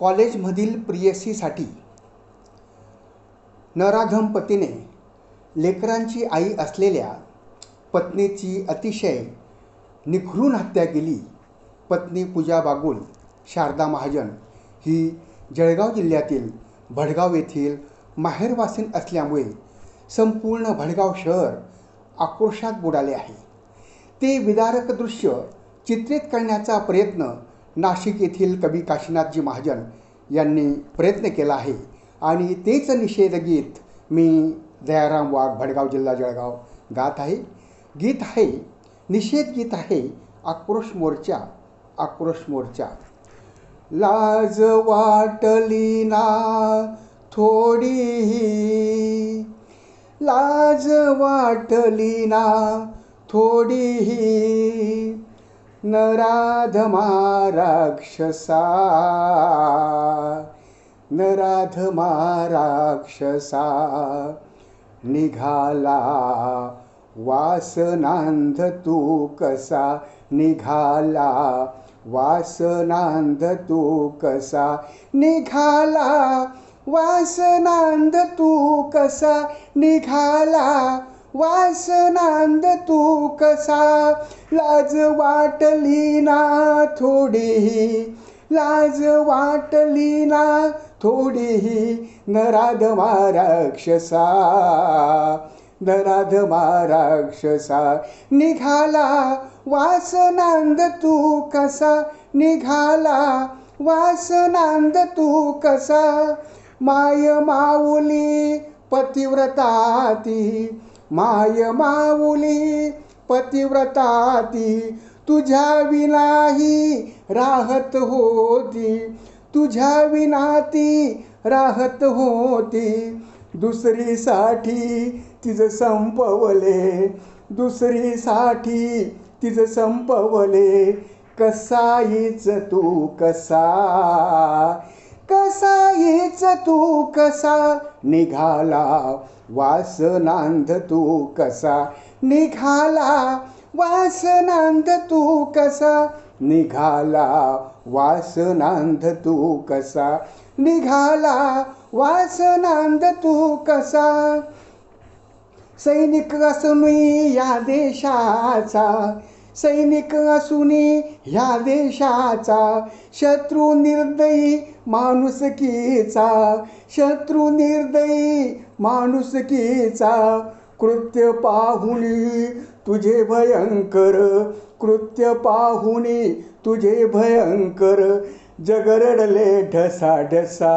कॉलेजमधील प्रियसीसाठी. नराधम पतीने लेकरांची आई असलेल्या पत्नीची अतिशय निखरून हत्या केली. पत्नी पूजा बागुल शारदा महाजन ही जळगाव जिल्ह्यातील भडगाव येथील माहेरवासीन असल्यामुळे संपूर्ण भडगाव शहर आक्रोशात बुडाले आहे. ते विदारक दृश्य चित्रित करण्याचा प्रयत्न नाशिक येथील कवी काशीनाथजी महाजन यांनी प्रयत्न केला आहे. आणि तेच निषेध गीत मी दयाराम वाघ भडगाव जिल्हा जळगाव गात आहे. गीत आहे निषेध गीत आहे आक्रोश मोर्चा आक्रोश मोर्चा. लाज वाटली ना थोडीही. लाज वाटली ना थोडीही. नराधमा राक्षसा. नराधमा राक्षसा. निघाला वासनांध तू कसा? निघाला वासनांध तू कसा? निघाला वासनांद तू कसा? निघाला वासनांद तू कसा? लाज वाटली ना थोडीही? लाज वाटली ना थोडीही? नराधमा राक्षसा नराधमा राक्षसा निघाला वासनांद तू कसा? निघाला वासनांद तू कसा? माय माऊली पतिव्रताती माय माऊली पतिव्रताती तुझ्या विनाही राहत होती. तुझ्या विनाती राहत होती. दुसरीसाठी तिचं संपवले. दुसरीसाठी तिचं संपवले. कसाईच तू कसा? कसा येच तू कसा निघाला? वासनांध तू कसा निघाला? वासनांध तू कसा निघाला? वासनांध तू कसा निघाला? वासनांध तू कसा? सैनिक असून या देशाचा सैनिक असुनी ह्या देशाचा शत्रू निर्दयी माणुसकीचा शत्रू निर्दयी माणुसकीचा. कृत्य पाहुणी तुझे भयंकर कृत्य पाहुणी तुझे भयंकर जगरडले ढसा ढसा.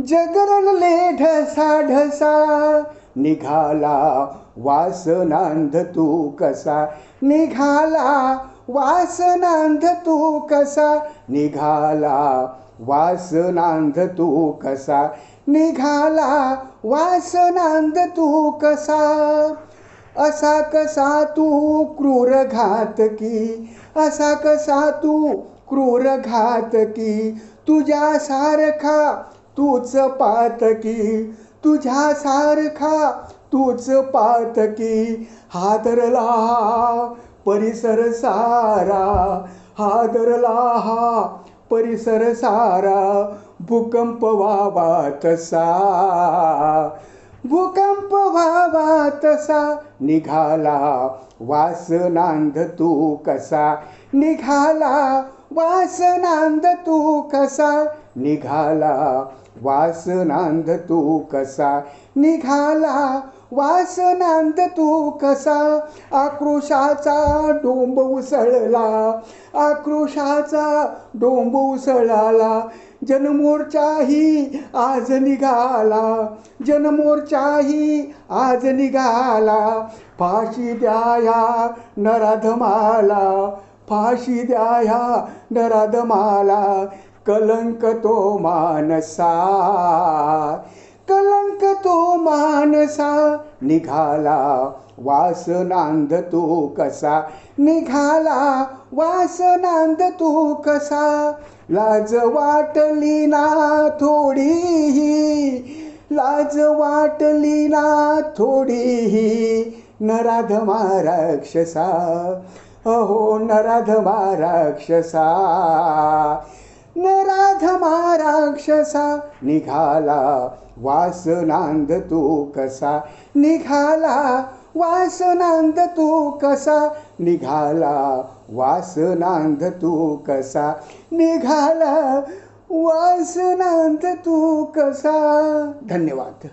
जगरडले ढसा ढसा. निघाला वासनांध तू कसा? निघाला वासनांध तू कसा? निघाला वासनांध तू कसा? निघाला वासनांध तू कसा? असा कसा तू क्रूर घातकी असा कसा तू क्रूर घातकी तुझ्यासारखा तूच पातकी तुझ्या सारखा तूच पातकी हादरला हा परिसर सारा हादरला हा परिसर सारा भूकंप व्हावा तसा. भूकंप व्हावा तसा निघाला वास नांद तू कसा? निघाला वासनांद तू कसा निघाला? वासनांद तू कसा निघाला? वासनांद तू कसा? आक्रोशाचा डोंब उसळला. आक्रोशाचा डोंब उसळाला. जनमोर्चाही आज निघाला. जनमोर्चाही आज निघाला. फाशी द्याया नराधमाला. फाशी द्या ह्या नराधमाला कलंक तो मानसा. कलंक तो मानसा निघाला वास नांद तू कसा? निघाला वास नांद तू कसा? लाज वाटली ना थोडीही लाज वाटली ना थोडीही. नराधमा राक्षसा अहो नराधमा राक्षसा. नराधमा राक्षसा निघाला वासनांद तू कसा? निघाला वासनांद तू कसा? निघाला वासनांद तू कसा? निघाला वासनांद तू कसा? धन्यवाद.